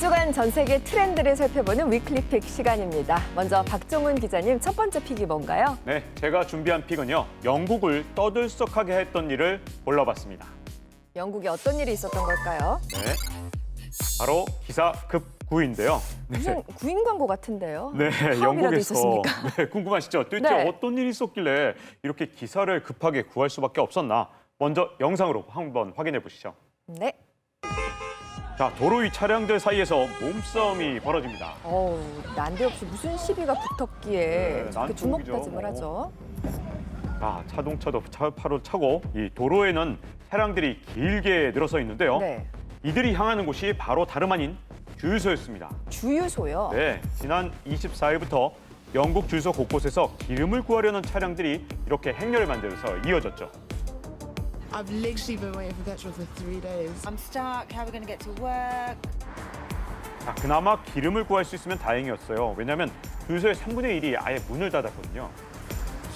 주간 전 세계 트렌드를 살펴보는 위클리 픽 시간입니다. 먼저 박종훈 기자님 첫 번째 픽이 뭔가요? 네, 제가 준비한 픽은요. 영국을 떠들썩하게 했던 일을 골라봤습니다. 영국에 어떤 일이 있었던 걸까요? 네, 바로 기사 급구인데요. 무슨 구인 광고 같은데요. 네, 영국에서? 네, 궁금하시죠? 도대체 네. 어떤 일이 있었길래 이렇게 기사를 급하게 구할 수밖에 없었나? 먼저 영상으로 한번 확인해 보시죠. 네. 자, 도로 위 차량들 사이에서 몸싸움이 벌어집니다. 어우, 난데없이 무슨 시비가 붙었기에 네, 저렇게. 주먹다짐을 하죠. 아, 자동차도 차파로 차고 이 도로에는 차량들이 길게 늘어서 있는데요. 네. 이들이 향하는 곳이 바로 다름 아닌 주유소였습니다. 주유소요. 네, 지난 24일부터 영국 주유소 곳곳에서 기름을 구하려는 차량들이 이렇게 행렬을 만들어서 이어졌죠. I've literally been waiting for petrol for three days. I'm stuck. How are we going to get to work? 자, 그나마 기름을 구할 수 있으면 다행이었어요. 왜냐하면 주유소의 3분의 1이 아예 문을 닫았거든요.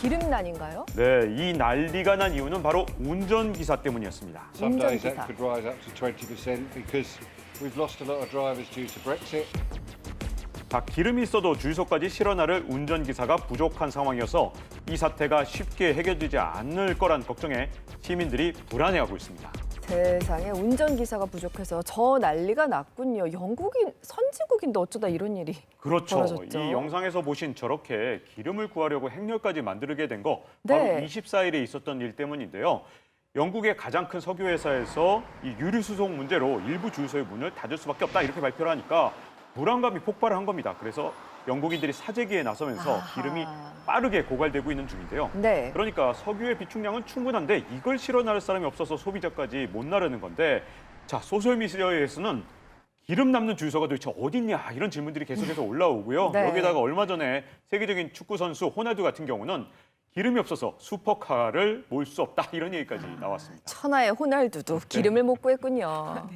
기름난인가요? 네, 이 난리가 난 이유는 바로 운전기사 때문이었습니다. Some days that 운전기사. could rise up to 20% because we've lost a lot of drivers due to Brexit. 자, 기름이 있어도 주유소까지 실어 나를 운전기사가 부족한 상황이어서 이 사태가 쉽게 해결되지 않을 거란 걱정에 시민들이 불안해하고 있습니다. 세상에 운전기사가 부족해서 저 난리가 났군요. 영국인 선진국인데 어쩌다 이런 일이. 그렇죠. 벌어졌죠. 이 영상에서 보신 저렇게 기름을 구하려고 행렬까지 만들게 된 거 바로 네. 24일에 있었던 일 때문인데요. 영국의 가장 큰 석유 회사에서 이 유류 수송 문제로 일부 주유소의 문을 닫을 수밖에 없다 이렇게 발표를 하니까 불안감이 폭발을 한 겁니다. 그래서 영국인들이 사재기에 나서면서 아하. 기름이 빠르게 고갈되고 있는 중인데요. 네. 그러니까 석유의 비축량은 충분한데 이걸 실어 나를 사람이 없어서 소비자까지 못 나르는 건데 자 소셜 미디어에서는 기름 남는 주유소가 도대체 어딨냐 이런 질문들이 계속해서 올라오고요. 네. 여기다가 얼마 전에 세계적인 축구 선수 호날두 같은 경우는 기름이 없어서 슈퍼카를 몰 수 없다 이런 얘기까지 나왔습니다. 천하의 호날두도 기름을 못 구했군요.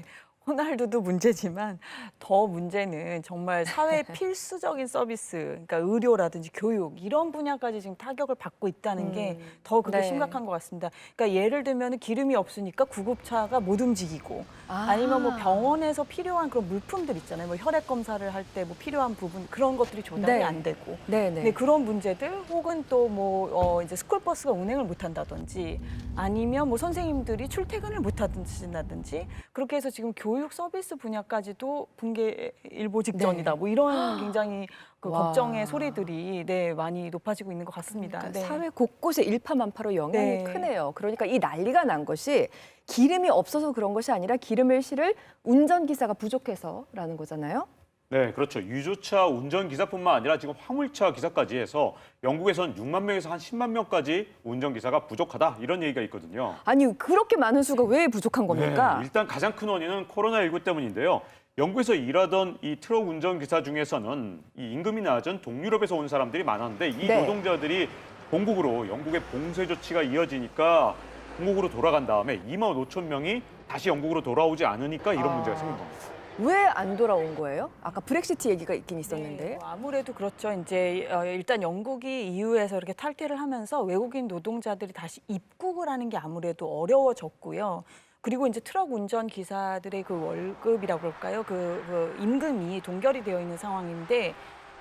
호날두도 문제지만 더 문제는 정말 사회 필수적인 서비스, 그러니까 의료라든지 교육 이런 분야까지 지금 타격을 받고 있다는 게 더 그게 네. 심각한 것 같습니다. 그러니까 예를 들면 기름이 없으니까 구급차가 못 움직이고 아. 아. 니면뭐 병원에서 필요한 그런 물품들 있잖아요. 뭐 혈액 검사를 할 때 뭐 필요한 부분 그런 것들이 조달이 네. 안 되고 네네. 네, 그런 문제들 혹은 또 뭐 어, 이제 스쿨 버스가 운행을 못 한다든지 아니면 뭐 선생님들이 출퇴근을 못 하든지 그렇게 해서 지금 교육 서비스 분야까지도 붕괴 일보 직전이다. 네. 뭐 이런 굉장히 그 와. 걱정의 소리들이 네, 많이 높아지고 있는 것 같습니다. 그러니까 네. 사회 곳곳에 일파만파로 영향이 네. 크네요. 그러니까 이 난리가 난 것이 기름이 없어서 그런 것이 아니라 기름을 실을 운전기사가 부족해서라는 거잖아요. 네, 그렇죠. 유조차 운전기사뿐만 아니라 지금 화물차 기사까지 해서 영국에선 6만 명에서 한 10만 명까지 운전기사가 부족하다 이런 얘기가 있거든요. 아니 그렇게 많은 수가 왜 부족한 겁니까? 네, 일단 가장 큰 원인은 코로나19 때문인데요. 영국에서 일하던 이 트럭 운전기사 중에서는 이 임금이 낮은 동유럽에서 온 사람들이 많았는데 이 네. 노동자들이 본국으로 영국의 봉쇄 조치가 이어지니까 본국으로 돌아간 다음에 2만 5천 명이 다시 영국으로 돌아오지 않으니까 이런 아. 문제가 생긴 겁니다. 왜 안 돌아온 거예요? 아까 브렉시트 얘기가 있긴 네, 있었는데. 뭐 아무래도 그렇죠. 이제 어, 일단 영국이 EU에서 이렇게 탈퇴를 하면서 외국인 노동자들이 다시 입국을 하는 게 아무래도 어려워졌고요. 그리고 이제 트럭 운전 기사들의 그 월급이라고 그럴까요? 그, 그 임금이 동결이 되어 있는 상황인데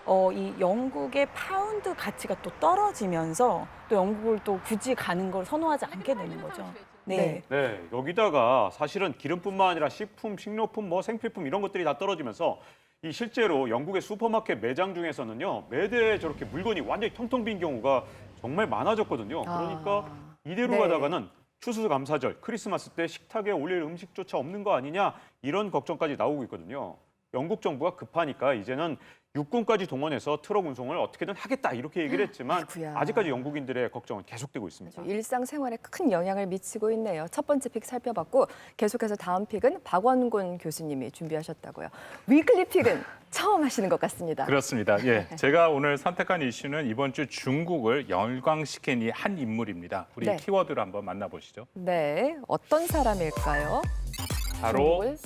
어, 이 영국의 파운드 가치가 또 떨어지면서 또 영국을 또 굳이 가는 걸 선호하지 않게 되는 거죠. 네. 네, 여기다가 사실은 기름뿐만 아니라 식품, 식료품, 뭐 생필품 이런 것들이 다 떨어지면서 이 실제로 영국의 슈퍼마켓 매장 중에서는요 매대에 저렇게 물건이 완전히 텅텅 빈 경우가 정말 많아졌거든요. 그러니까 아, 이대로 네. 가다가는 추수감사절, 크리스마스 때 식탁에 올릴 음식조차 없는 거 아니냐 이런 걱정까지 나오고 있거든요. 영국 정부가 급하니까 이제는 육군까지 동원해서 트럭 운송을 어떻게든 하겠다 이렇게 얘기를 했지만 아이고야. 아직까지 영국인들의 걱정은 계속되고 있습니다. 일상생활에 큰 영향을 미치고 있네요. 첫 번째 픽 살펴봤고 계속해서 다음 픽은 박원곤 교수님이 준비하셨다고요. 위클리 픽은 처음 하시는 것 같습니다. 그렇습니다. 예, 제가 오늘 선택한 이슈는 이번 주 중국을 열광시킨 이 한 인물입니다. 우리 네. 키워드를 한번 만나보시죠. 네, 어떤 사람일까요? 바로 중국을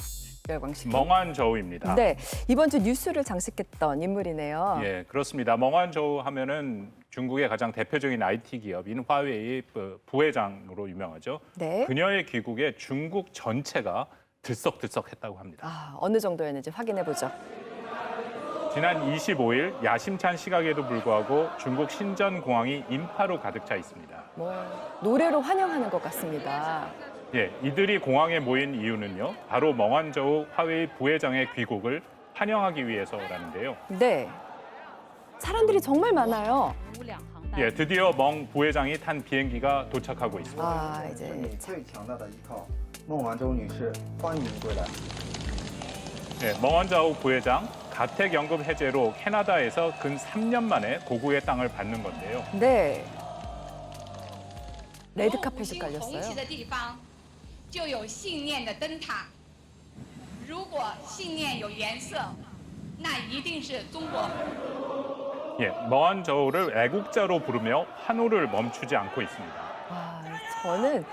열광시킨. 멍한 저우입니다. 네, 이번 주 뉴스를 장식했던 인물이네요. 예, 그렇습니다. 멍한 저우 하면은 중국의 가장 대표적인 IT 기업인 화웨이의 부- 부회장으로 유명하죠. 네. 그녀의 귀국에 중국 전체가 들썩들썩했다고 합니다. 아, 어느 정도였는지 확인해 보죠. 지난 25일 야심찬 시각에도 불구하고 중국 신전 공항이 인파로 가득 차 있습니다. 뭐 노래로 환영하는 것 같습니다. 예, 이들이 공항에 모인 이유는요. 바로 멍한저우 화웨이 부회장의 귀국을 환영하기 위해서라는데요. 네. 사람들이 정말 많아요. 예, 드디어 멍 부회장이 탄 비행기가 도착하고 있습니다. 아, 是 이제 你最强大的依靠。孟晚舟女士，欢迎归来。 예, 멍한저우 부회장 가택 연금 해제로 캐나다에서 근 3년 만에 고구의 땅을 받는 건데요. 네. 레드 红 카펫이 旗 깔렸어요. 的地方， 就有信念的灯塔。如果信念有颜色，那一定是中国。 예, 멍한저우를 애국자로 부르며 환호를 멈추지 않고 있습니다. 와, 저는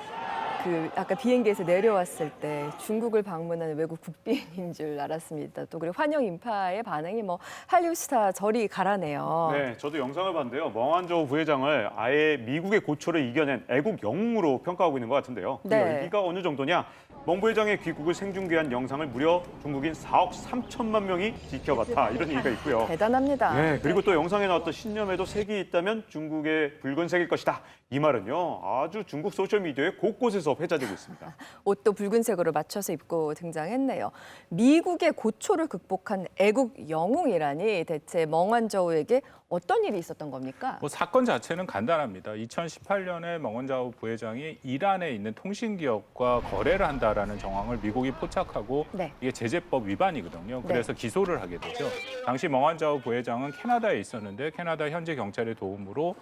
그 아까 비행기에서 내려왔을 때 중국을 방문하는 외국 국빈인 줄 알았습니다. 또 그리고 환영 인파의 반응이 뭐 한류 스타 저리 가라네요. 네, 저도 영상을 봤는데요. 멍한저우 부회장을 아예 미국의 고초를 이겨낸 애국 영웅으로 평가하고 있는 것 같은데요. 그 네. 열기가 어느 정도냐? 멍 부회장의 귀국을 생중계한 영상을 무려 중국인 4억 3천만 명이 지켜봤다 이런 얘기가 있고요. 대단합니다. 네, 그리고 또 영상에 나왔던 신념에도 색이 있다면 중국의 붉은색일 것이다. 이 말은요, 아주 중국 소셜 미디어에 곳곳에서 회자되고 있습니다. 옷도 붉은색으로 맞춰서 입고 등장했네요. 미국의 고초를 극복한 애국 영웅이라니 대체 멍한저우에게 어떤 일이 있었던 겁니까? 뭐 사건 자체는 간단합니다. 2018년에 멍원자우 부회장이 이란에 있는 통신기업과 거래를 한다라는 정황을 미국이 포착하고 네. 이게 제재법 위반이거든요. 그래서 기소를 하게 되죠. 당시 멍원자우 부회장은 캐나다에 있었는데 캐나다 현지 경찰의 도움으로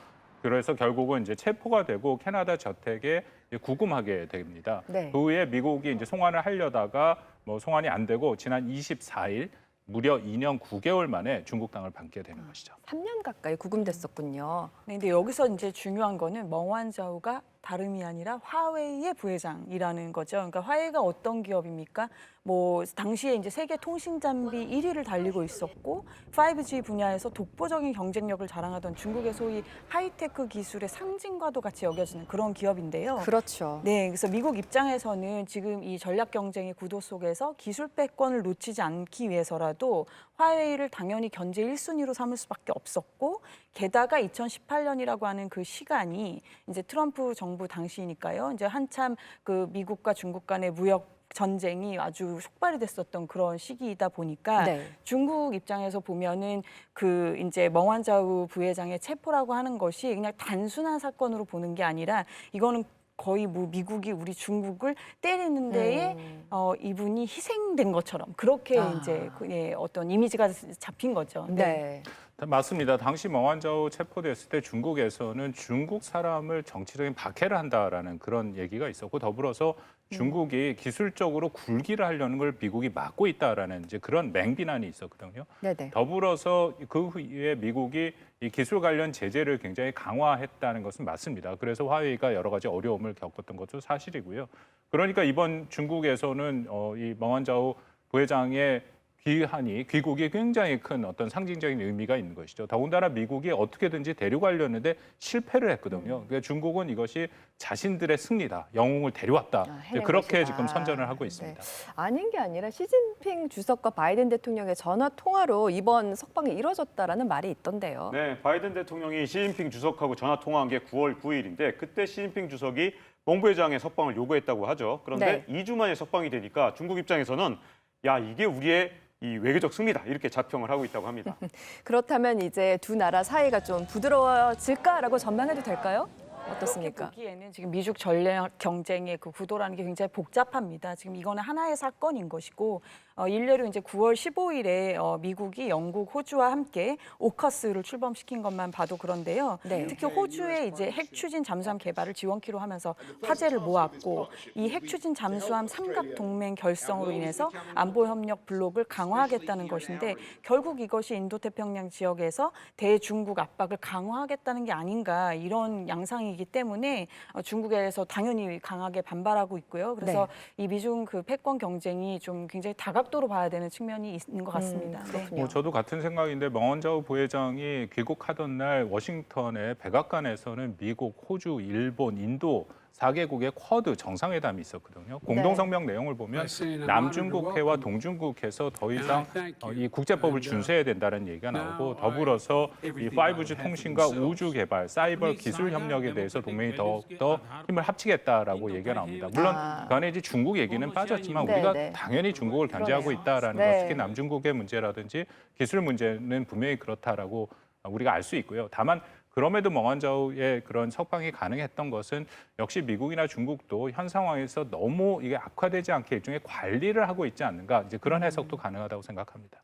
그래서 결국은 이제 체포가 되고 캐나다 저택에 구금하게 됩니다. 네. 그 후에 미국이 이제 송환을 하려다가 뭐 송환이 안 되고 지난 24일 무려 2년 9개월 만에 중국 땅을 받게 되는 것이죠. 3년 가까이 구금됐었군요. 네, 근데 여기서 이제 중요한 거는 멍완자우가 다름이 아니라 화웨이의 부회장이라는 거죠. 그러니까 화웨이가 어떤 기업입니까? 뭐 당시에 이제 세계 통신 장비 1위를 달리고 있었고 5G 분야에서 독보적인 경쟁력을 자랑하던 중국의 소위 하이테크 기술의 상징과도 같이 여겨지는 그런 기업인데요. 그렇죠. 네, 그래서 미국 입장에서는 지금 이 전략 경쟁의 구도 속에서 기술 패권을 놓치지 않기 위해서라도 화웨이를 당연히 견제 1순위로 삼을 수밖에 없었고 게다가 2018년이라고 하는 그 시간이 이제 트럼프 정부 당시니까요. 이제 한참 그 미국과 중국 간의 무역 전쟁이 아주 촉발이 됐었던 그런 시기이다 보니까 네. 중국 입장에서 보면은 그 이제 멍완자우 부회장의 체포라고 하는 것이 그냥 단순한 사건으로 보는 게 아니라 이거는 거의 뭐 미국이 우리 중국을 때리는 데에 음. 어, 이분이 희생된 것처럼 그렇게 아. 이제 그, 예, 어떤 이미지가 잡힌 거죠. 네. 맞습니다. 당시 멍한저우 체포됐을 때 중국에서는 중국 사람을 정치적인 박해를 한다라는 그런 얘기가 있었고 더불어서 중국이 기술적으로 굴기를 하려는 걸 미국이 막고 있다라는 이제 그런 맹비난이 있었거든요. 네네. 더불어서 그 후에 미국이 이 기술 관련 제재를 굉장히 강화했다는 것은 맞습니다. 그래서 화웨이가 여러 가지 어려움을 겪었던 것도 사실이고요. 그러니까 이번 중국에서는 어, 이 멍한자오 부회장의 귀환이 귀국이 굉장히 큰 어떤 상징적인 의미가 있는 것이죠. 더군다나 미국이 어떻게든지 데려가려는데 실패를 했거든요. 그러니까 중국은 이것이 자신들의 승리다, 영웅을 데려왔다. 아, 해낸 그렇게 것이다. 지금 선전을 하고 있습니다. 네. 아닌 게 아니라 시진핑 주석과 바이든 대통령의 전화 통화로 이번 석방이 이뤄졌다라는 말이 있던데요. 네, 바이든 대통령이 시진핑 주석하고 전화 통화한 게 9월 9일인데 그때 시진핑 주석이 몽 부회장의 석방을 요구했다고 하죠. 그런데 네. 2주 만에 석방이 되니까 중국 입장에서는 야 이게 우리의 이 외교적 승리다 이렇게 자평을 하고 있다고 합니다. 그렇다면 이제 두 나라 사이가 좀 부드러워질까라고 전망해도 될까요? 어떻습니까? 보기에는 지금 미중 전략 경쟁의 그 구도라는 게 굉장히 복잡합니다. 지금 이거는 하나의 사건인 것이고 어, 일례로 이제 9월 15일에 어, 미국이 영국, 호주와 함께 오커스를 출범시킨 것만 봐도 그런데요. 네. 특히 호주의 이제 핵 추진 잠수함 개발을 지원키로 하면서 화제를 모았고 이 핵 추진 잠수함 삼각 동맹 결성으로 인해서 안보 협력 블록을 강화하겠다는 것인데 결국 이것이 인도 태평양 지역에서 대중국 압박을 강화하겠다는 게 아닌가 이런 양상이 기 때문에 어, 중국에서 당연히 강하게 반발하고 있고요. 그래서 이 미중 그 패권 경쟁이 좀 굉장히 다각도로 봐야 되는 측면이 있는 것 같습니다. 음, 네. 그렇군요. 뭐 저도 같은 생각인데 멍원자우 부회장이 귀국하던 날 워싱턴의 백악관에서는 미국, 호주, 일본, 인도 4개국의 쿼드 정상회담이 있었거든요. 공동성명 내용을 보면 남중국해와 동중국해에서 더 이상 어, 이 국제법을 준수해야 된다는 얘기가 나오고 더불어서 이 5G 통신과 우주 개발, 사이버 기술 협력에 대해서 동맹이 더욱더 힘을 합치겠다라고 얘기가 나옵니다. 물론 아. 그 안에 이제 중국 얘기는 빠졌지만 네, 우리가 네. 당연히 중국을 견제하고. 있다라는 네. 것, 특히 남중국의 문제라든지 기술 문제는 분명히 그렇다라고 우리가 알 수 있고요. 다만 그럼에도 멍한저우의 그런 석방이 가능했던 것은 역시 미국이나 중국도 현 상황에서 너무 이게 악화되지 않게 일종의 관리를 하고 있지 않는가 이제 그런 해석도 가능하다고 생각합니다.